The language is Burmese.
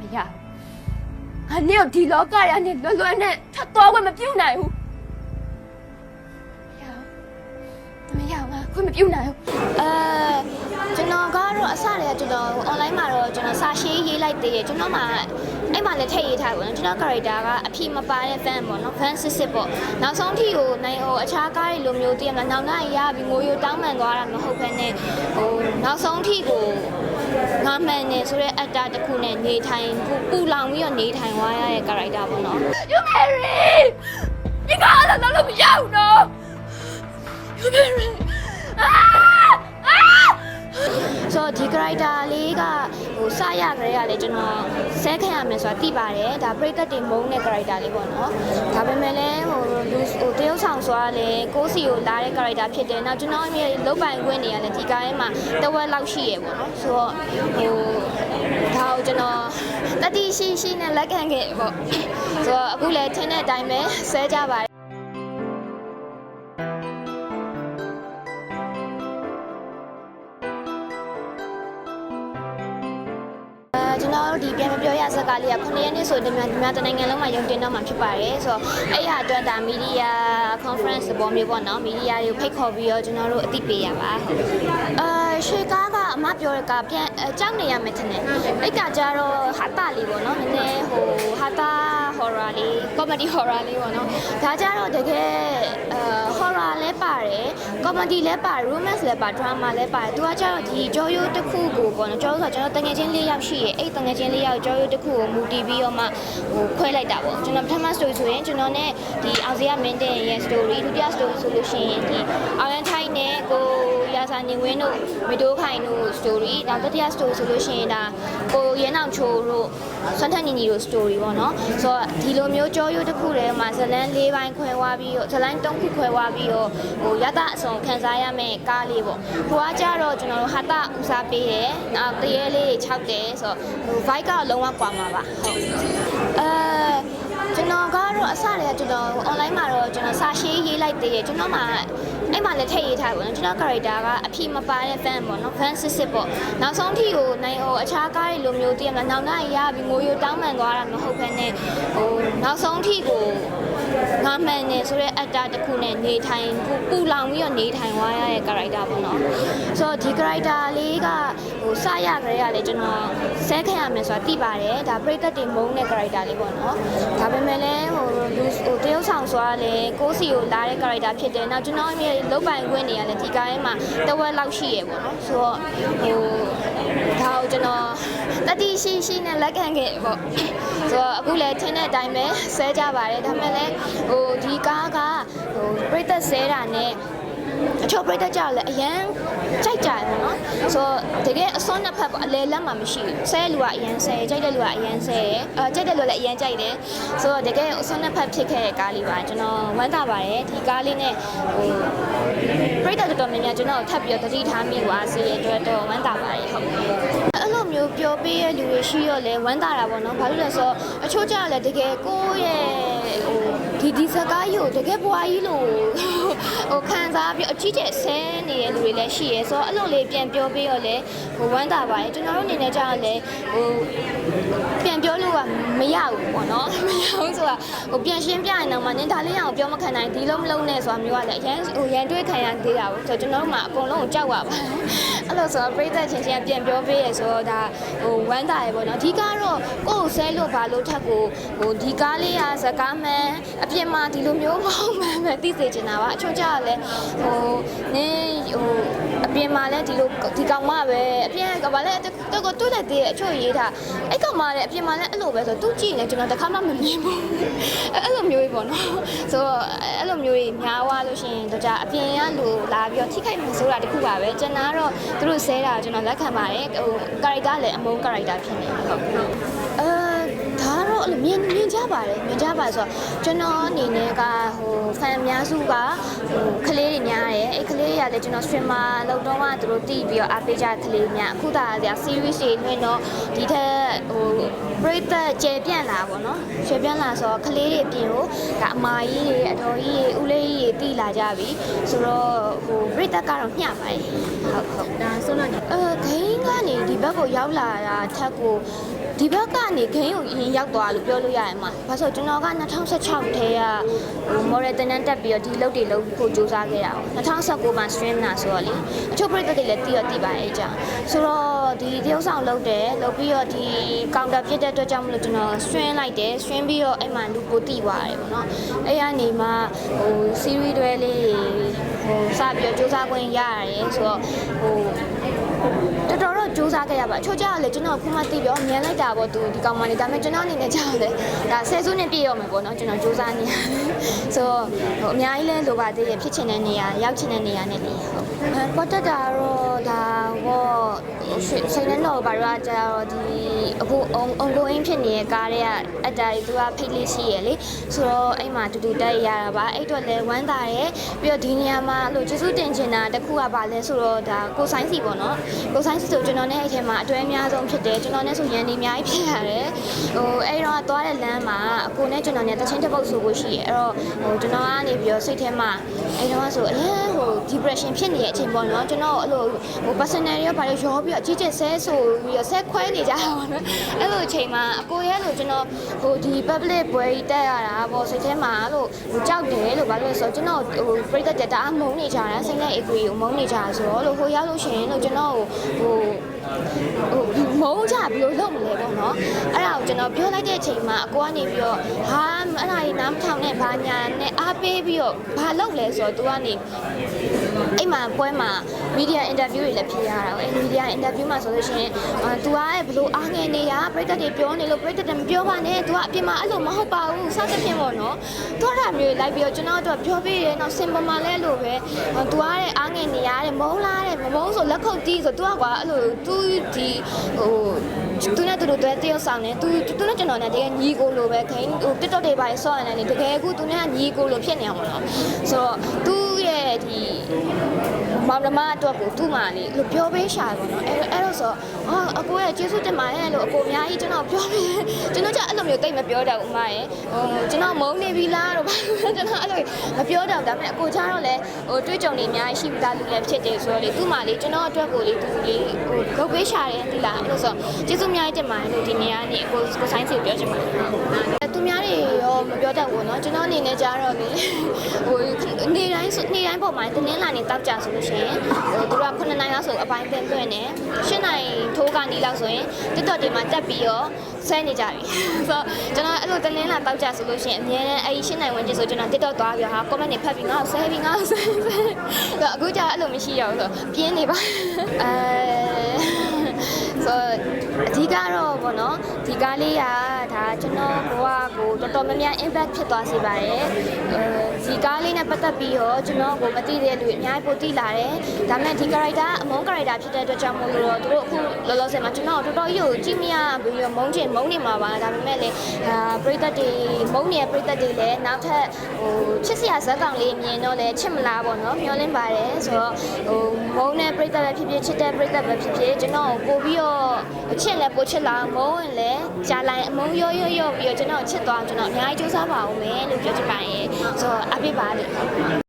မရငါနေ့ကိုဒီလောကရနဲ့လွယ်လွယ်နဲ့ထပ်သွားခွင့်မပြုနိုင်ဘူးမရဘူးမရဘူးငါခွင့်မပြုနိုင်ဘူးအဲကျွန်တော်ကတော့အစတည်းကကျွန်တော် online မှာတော့ကျွန်တော်စာရှင်းရေးလိုက်သေးတယ်ကျွန်တော်မှအဲ့မှာလည်းထည့်ရေးထားပါတော့ကျွန်တော် character ကအဖြေမပါတဲ့ fan ပေါ့နော် fan စစ်စစ်ပေါ့နောက်ဆုံးထိကိုနိုင်ဟိုအခြားကားတွေလိုမျိုးတည်ရမလားနောက်နောက်ရပြီးငိုရိုတောင်းပန်သွားတာမဟုတ်ဘဲနဲ့ဟိုနောက်ဆုံးထိကို ငါမှန်နေဆိုတဲ့အတ္တတစ်ခုနဲ့နေထိုင်ပူလောင်ပြီးတော့နေထိုင်သွားရတဲ့ character ပေါ့နော် You Mary ဒီကောင်ကတော့တော့မရဘူးနော် You Mary အာ ဆိုတော့ဒီ character လေးကဟိုစရကြရလေကျွန်တော်ဆဲခံရမယ်ဆိုတာသိပါတယ်ဒါပရိသတ်တွေမုန်းတဲ့ character လေးပေါ့နော်ဒါပေမဲ့လည်းဟိုလူဟိုတရုပ်ဆောင်ဆိုတာလည်းကိုယ့်စီကိုလာတဲ့ character ဖြစ်တယ်နောက်ကျွန်တော်ရဲ့လုတ်ပိုင်ခွင့်တွေကလည်းဒီကားထဲမှာတဝက်လောက်ရှိရပေါ့နော်ဆိုတော့ဟိုဒါကိုကျွန်တော်တတိရှိရှိနဲ့လက်ခံခဲ့ပေါ့ဆိုတော့အခုလည်းထင်းတဲ့အတိုင်းပဲဆဲကြပါတယ် မပြောရဇက်ကားလေးက9ရက်နေ့ဆိုဒီမှာဒီမှာတနိုင်ငံလုံးမှာရုံတင်တော့မှာဖြစ်ပါတယ်ဆိုတော့အဲ့ဟာအတွက်ဒါမီဒီယာ conference ပေါ်မျိုးပေါ့နော်မီဒီယာတွေကိုဖိတ်ခေါ်ပြီးတော့ကျွန်တော်တို့အသိပေးရပါအဲရွှေကားကအမပြောတဲ့ကပြန်အဲကြောက်နေရမယ်ထင်တယ်အဲ့ကကြတော့ဟာတာလေးပေါ့နော်နည်းနည်းဟိုဟာတာ horror လေး comedy horror လေးပေါ့နော်ဒါကြတော့တကယ်အဲ comedy လည်းပါတယ် romance လည်းပါ drama လည်းပါတယ်သူကကြတော့ဒီကြောရိုးတစ်ခုကိုပေါ့နော်ကြောရိုးဆိုကျွန်တော်တငယ်ချင်းလေးယောက်ရှိရဲ့အဲ့တငယ်ချင်းလေးယောက်ကြောရိုးတစ်ခုကိုမူတည်ပြီးတော့မှဟိုခွဲလိုက်တာပေါ့ကျွန်တော်ပထမ story ဆိုရင်ကျွန်တော်နဲ့ဒီအောင်စရမင်းတဲ့ရဲ့ story ဒုတိယ story ဆိုလို့ရှိရင်ဒီအောင်ရန်ထိုင်းနဲ့ကိုရာစာနေဝင်းတို့မီတိုးခိုင်တို့ story နောက်တတိယ story ဆိုလို့ရှိရင်ဒါကိုရဲနောင်ချိုတို့ဆွမ်းထက်ညီညီတို့ story ပေါ့နော်ဆိုတော့ဒီလိုမျိုးကြောရိုးတစ် ခုတည်းမှာဇလန်း၄ပိုင်းခွဲသွားပြီးတော့ဇလန်း၃ခုခွဲသွားပြီးတော့ဟိုရတအစုံခံစားရမယ့်ကားလေးပေါ့ဟိုကကြတော့ကျွန်တော်တို့ဟာတဦးစားပေးတယ်နောက်တရေလေး၆တယ်ဆိုတော့ဟို vibe ကလုံးဝကွာမှာပါဟုတ်အဲ ကျွန်တော်ကတော့အစတည်းကကျွန်တော် online မှာတော့ကျွန်တော်စာရှင်းရေးလိုက်သေးတယ်ကျွန်တော်မှအဲ့မှာလည်းထည့်ရေးထားပါတော့ကျွန်တော် character ကအဖြေမပါတဲ့ fan ပေါ့နော် fan စစ်စစ်ပေါ့နောက်ဆုံးထိကိုနိုင်ဟိုအခြားကားတွေလိုမျိုးတည်ရမလားနောက်နောက်ရပြီးငိုရိုတောင်းပန်သွားတာမဟုတ်ဘဲနဲ့ဟိုနောက်ဆုံးထိကိုငါမှန်နေဆိုတဲ့အတ္တတစ်ခုနဲ့နေထိုင်ပူပူလောင်ပြီးတော့နေထိုင်သွားရတဲ့ character ပေါ့နော်ဆိုတော့ဒီ character လေးက ဟိုစရကြရလေကျွန်တော်ဆဲခံရမယ်ဆိုတာသိပါတယ်ဒါပရိသတ်တွေမုန်းတဲ့ character လေးပေါ့နော်ဒါပေမဲ့လည်းဟိုလူဟိုတရုပ်ဆောင်ဆိုတာလည်းကိုယ့်စီကိုလာတဲ့ character ဖြစ်တယ်နောက်ကျွန်တော်ရဲ့လုတ်ပိုင်ခွင့်တွေကလည်းဒီကားထဲမှာတဝက်လောက်ရှိရပေါ့နော်ဆိုတော့ဟိုဒါကိုကျွန်တော်တတိရှိရှိနဲ့လက်ခံခဲ့ပေါ့ဆိုတော့အခုလည်းထင်းတဲ့အတိုင်းပဲဆဲကြပါတယ်ဒါပေမဲ့လည်းဟိုဒီကားကဟိုပရိသတ်ဆဲတာနဲ့ အချို့ပရိသတ်ကြောက်လည်းအရန်ကြိုက်ကြတယ်ပေါ့နော်ဆိုတော့တကယ်အစွန်းနှစ်ဖက်ပေါ့အလဲလက်မှမရှိဘူးဆဲလူကအရန်ဆဲကြိုက်တဲ့လူကအရန်ဆဲအဲကြိုက်တဲ့လူလည်းအရန်ကြိုက်တယ်ဆိုတော့တကယ်အစွန်းနှစ်ဖက်ဖြစ်ခဲ့တဲ့ကားလေးပါကျွန်တော်ဝမ်းသာပါတယ်ဒီကားလေးနဲ့ဟိုပရိသတ်တော်တော်များများကျွန်တော်ထပ်ပြီးတော့တတိထားမိပါစေတဲ့အတွက်တော့ဝမ်းသာပါတယ်ဟုတ်အဲ့လိုမျိုးပျော်ပေးရလူတွေရှိတော့လဲဝမ်းသာတာပေါ့နော်ဘာလို့လဲဆိုတော့အချို့ကြလည်းတကယ်ကိုယ့်ရဲ့ဟိုဒီဒီစကားကြီးကိုတကယ်ဘွားကြီးလို့ ဟိုခံစားပြီးအကြီးကျယ်ဆဲနေတဲ့လူတွေလည်းရှိရဲဆိုတော့အဲ့လိုလေးပြန်ပြောပေးတော့လဲဟိုဝမ်းသာပါတယ်ကျွန်တော်တို့အနေနဲ့ကြာတော့လဲဟိုပြန်ပြောလို့ကမရဘူးပေါ့နော်မရဘူးဆိုတာဟိုပြန်ရှင်းပြရင်တော့မှနင်ဒါလေးအောင်ပြောမခံနိုင်ဒီလုံးမလုံးနဲ့ဆိုတာမျိုးကလည်းအရန်ဟိုရန်တွေးခံရသေးတာဘူးဆိုတော့ကျွန်တော်တို့မှအကုန်လုံးကိုကြောက်ပါပါအဲ့လိုဆိုတော့ပြိသက်ချင်းချင်းပြန်ပြောပေးရဆိုတော့ဒါဟိုဝမ်းသာရပေါ့နော်ဒီကားတော့ကိုယ့်ကိုဆဲလို့ဘာလို့ထက်ကိုဟိုဒီကားလေးကစကားမှန်အပြစ်မှာဒီလိုမျိုးမဟုတ်မှန်ပဲသိစေချင်တာပါအချို့ကြလည်းဟိုနင်းဟိုအပြင်မှာလည်းဒီလိုဒီကောင်မပဲအပြင်ကဘာလဲတော့ကိုတူးတဲ့တည်းအချို့ရေးထားအဲ့ကောင်မလည်းအပြင်မှာလည်းအဲ့လိုပဲဆိုသူကြည့်နေကျွန်တော်တခါမှမမြင်ဘူးအဲ့လိုမျိုးကြီးပေါ့နော်ဆိုတော့အဲ့လိုမျိုးကြီးများသွားလို့ရှိရင်တော့じゃအပြင်ကလူလာပြီးတော့ထိခိုက်မှဆိုတာတခုပါပဲကျွန်တော်ကတော့သူတို့ဆဲတာကျွန်တော်လက်ခံပါတယ်ဟို character လည်းအမုန်း character ဖြစ်နေဟုတ်အဲဒါတော့အဲ့ လိုမြင်မြင်ကြပါတယ်မြင်ကြပါဆိုတော့ကျွန်တော်အနေနဲ့ကဟိုဖန်အများစုကဟိုကလေးတွေများတယ်အဲ့ကလေးတွေကလည်းကျွန်တော် streamer လောက်တော့မှသူတို့တီးပြီးတော့အားပေးကြတဲ့ကလေးများအခုဒါက series တွေနှွင့်တော့ဒီထက် ဟိုပရိသတ်ကျယ်ပြန့်လာပါတော့ကျယ်ပြန့်လာဆိုတော့ကလေးတွေအပြင်ကိုဒါအမာကြီးတွေအတော်ကြီးတွေဦးလေးကြီးတွေတီးလာကြပြီဆိုတော့ဟိုပရိသတ်ကတော့မျှပါတယ်ဟုတ်ဟုတ်ဒါဆုံးတော့အဲဂိမ်းကနေဒီဘက်ကိုရောက်လာတာထက်ကိုဒီဘက်ကနေဂိမ်းကိုအရင်ရောက်သွားလို့ပြောလို့ရရင်မှာဘာလို့ကျွန်တော်က2016ထဲကဟို model တင်တန်းတက်ပြီးတော့ဒီလုပ်တွေလုပ်ဖို့စူးစမ်းခဲ့တာ哦2019မှာ stream နာဆိုတော့လေအချို့ပရိသတ်တွေလည်းတီးတော့တီးပါရဲ့ကြာဆိုတော့ဒီတရုပ်ဆောင်လုပ်တယ်လုပ်ပြီးတော့ဒီ counter ဖြစ်တဲ့အတွက်ကြောင့်မလို့ကျွန်တော် stream လိုက်တယ် stream ပြီးတော့အဲ့မှာလူပိုတီးသွားတယ်ပေါ့နော်အဲ့ကနေမှဟို series တွေလေးဟိုစပြီးတော့စူးစမ်းခွင့်ရရတယ်ဆိုတော့ဟိုတော်တော်တော့စူးစမ်းခဲ့ရပါအချို့ကြောက်လေကျွန်တော်ခုမှသိပြီးတော့မြန်လိုက်တာပေါ့သူဒီကောင်မလေးဒါပေမဲ့ကျွန်တော်အနေနဲ့ကြောက်တယ်ဒါဆယ်စုနှစ်ပြည့်ရောမယ်ပေါ့နော်ကျွန်တော်စူးစမ်းနေရတယ်ဆိုတော့ဟိုအများကြီးလဲလိုပါသေးတယ်ဖြစ်ချင်တဲ့နေရာရောက်ချင်တဲ့နေရာနဲ့လေဟုတ်အဲပတ်တက်တာတော့ဒါဟော စိတ်နဲ့တော့ဘာလို့ကြာတော့ဒီအခုအုံအုံကိုအင်းဖြစ်နေတဲ့ကားတွေကအတားသူကဖိတ်လေးရှိရလေဆိုတော့အဲ့မှာတူတူတက်ရတာပါအဲ့တော့လဲဝမ်းသာတယ်ပြီးတော့ဒီနေရာမှာအဲ့လိုကျေးဇူးတင်ချင်တာတစ်ခုကပါလဲဆိုတော့ဒါကိုဆိုင်စီပေါ့နော်ကိုဆိုင်စီဆိုကျွန်တော်နဲ့အဲ့ထဲမှာအတွဲအများဆုံးဖြစ်တယ်ကျွန်တော်နဲ့ဆိုရန်နေအများကြီးဖြစ်ရတယ်ဟိုအဲ့တော့သွားတဲ့လမ်းမှာအကိုနဲ့ကျွန်တော်နဲ့တချင်းတစ်ပုတ်ဆိုဖို့ရှိရအဲ့တော့ဟိုကျွန်တော်ကနေပြီးတော့စိတ်ထဲမှာအဲ့တော့ဆိုအရင်ဟို depression ဖြစ်နေတဲ့အချိန်ပေါ့နော်ကျွန်တော်အဲ့လိုဟို personal ရောဘာလို့ရောပြီးတော့ကြီးကျယ်ဆဲဆိုပြီးတော့ဆဲခွဲနေကြတာပေါ့နော်အဲ့လိုအချိန်မှာအကိုရဲ့လို့ကျွန်တော်ဟိုဒီ public ပွဲကြီးတက်ရတာပေါ့စိတ်ထဲမှာအဲ့လိုဟိုကြောက်တယ်လို့ဘာလို့လဲဆိုတော့ကျွန်တော်ဟိုပြိတ္တတက်တာအမုန်းနေကြတာစိတ်နဲ့ agree ကိုမုန်းနေကြတာဆိုတော့လို့ဟိုရောက်လို့ရှိရင်လို့ကျွန်တော်ဟိုဟိုဟိုမုန်းကြဘယ်လိုလုပ်မလဲပေါ့နော်အဲ့ဒါ ကျွန်တော်ပြောလိုက်တဲ့အချိန်မှာအကိုကနေပြီးတော့ဟာအဲ့ဒါကြီးနားမထောင်နဲ့ဘာညာနဲ့အားပေးပြီးတော့ဘာလုပ်လဲဆိုတော့သူကနေအဲ့မှာပွဲမှာမီဒီယာအင်တာဗျူးတွေလည်းဖြေရတာပဲမီဒီယာအင်တာဗျူးမှာဆိုလို့ရှိရင်သူကဘလို့အားငယ်နေရပြည်သက်တွေပြောနေလို့ပြည်သက်တွေမပြောပါနဲ့သူကအပြင်မှာအဲ့လိုမဟုတ်ပါဘူးစသဖြင့်ပေါ့နော်သူအဲ့ဒါမျိုးလိုက်ပြီးတော့ကျွန်တော်တို့ပြောပေးတယ်နောက်စင်ပေါ်မှာလည်းအဲ့လိုပဲသူကတဲ့အားငယ်နေရတဲ့မုန်းလားတဲ့မမုန်းဆိုလက်ခုပ်တီးဆိုသူကကွာအဲ့လိုသူဒီဟို သူနဲ့သူတို့တွေ့တယောက်ဆောင်နေသူသူနဲ့ကျွန်တော်နဲ့တကယ်ညီကိုလိုပဲခိုင်းဟို TikTok တွေပါဆော့ရတယ်လေတကယ်အခုသူနဲ့ကညီကိုလိုဖြစ်နေအောင်မလို့ဆိုတော့သူ့ရဲ့ဒီမောင်နှမအတွက်ကိုသူ့မှာလေလို့ပြောပေးရှာတယ်ပေါ့နော်အဲ့အဲ့တော့ဆိုဟာအကိုရဲ့ကျေးဇူးတင်ပါတယ်လို့အကိုအများကြီးကျွန်တော်ပြောပေးကျွန်တော်ကအဲ့လိုမျိုးတိတ်မပြောတတ်ဘူးအမရဲ့ဟိုကျွန်တော်မုန်းနေပြီလားတော့ဘာလို့ကျွန်တော်အဲ့လိုမပြောတတ်ဘူးဒါပေမဲ့အကိုချားတော့လေဟိုတွေးကြုံနေအများကြီးရှိပြီးသားလူလည်းဖြစ်တယ်ဆိုတော့လေသူ့မှာလေကျွန်တော်အတွက်ကိုလေသူလေဟိုလုပ်ပေးရှာတယ်ဒီလားအဲ့လိုဆိုကျေးဇူးအများကြီးတင်ပါတယ်လို့ဒီနေရာနေအကိုကိုဆိုင်စီပြောချင်ပါတယ်သူများတွေ တာပေါ့နော်ကျွန်တော်အနေနဲ့ကြားတော့လေဟိုနေ့တိုင်းနေ့တိုင်းပုံမှန်တင်းင်းလာနေတောက်ကြဆိုလို့ရှိရင်ဟိုသူတို့က9နိုင်လောက်ဆိုအပိုင်းတင်သွင်းတယ်10နိုင်ထိုးကနေလောက်ဆိုရင်တက်တော်တွေမှာတက်ပြီးတော့ဆဲနေကြပြီဆိုတော့ကျွန်တော်အဲ့လိုတင်းင်းလာတောက်ကြဆိုလို့ရှိရင်အများနဲ့အဲ့ဒီ10နိုင်ဝင်ကြဆိုကျွန်တော်တက်တော်သွားပြီးဟာ comment တွေဖတ်ပြီးငါ့ကိုဆဲပြီးငါ့ကိုဆဲဆဲဆိုတော့အခုကျအဲ့လိုမရှိရဘူးဆိုတော့ပြင်းနေပါအဲဆိုတော့ အဓိကတော့ဗောနော်ဒီကားလေးကဒါကျွန်တော်ဘဝကိုတော်တော်များများ impact ဖြစ်သွားစေပါတယ်အဲဒီကားလေးနဲ့ပတ်သက်ပြီးတော့ကျွန်တော်ကိုမသိတဲ့လူအများကြီးပိုသိလာတယ်ဒါပေမဲ့ဒီ character အမုန်း character ဖြစ်တဲ့အတွက်ကြောင့်မို့လို့တော့သူတို့အခုလောလောဆယ်မှာကျွန်တော်တော်တော်ကြီးကိုကြည့်မရပြီးတော့မုန်းချင်မုန်းနေမှာပါဒါပေမဲ့လည်းအာပရိသတ်တွေမုန်းနေတဲ့ပရိသတ်တွေလည်းနောက်ထပ်ဟိုချစ်စရာဇာတ်ကောင်လေးမြင်တော့လည်းချစ်မလားပေါ့နော်မျှော်လင့်ပါတယ်ဆိုတော့ဟိုမုန်းတဲ့ပရိသတ်ပဲဖြစ်ဖြစ်ချစ်တဲ့ပရိသတ်ပဲဖြစ်ဖြစ်ကျွန်တော်ကိုပို့ပြီးတော့ချစ်လည်းပို့ချစ်လာမုန်းရင်လည်းကြားလိုက်အမုန်းရောရောရောပြီးတော့ကျွန်တော်ချစ်သွားကျွန်တော်အများကြီးစူးစမ်းပါဦးမယ်လို့ပြောချင်ပါတယ်ဆိုတော့အပြစ်ပါလို့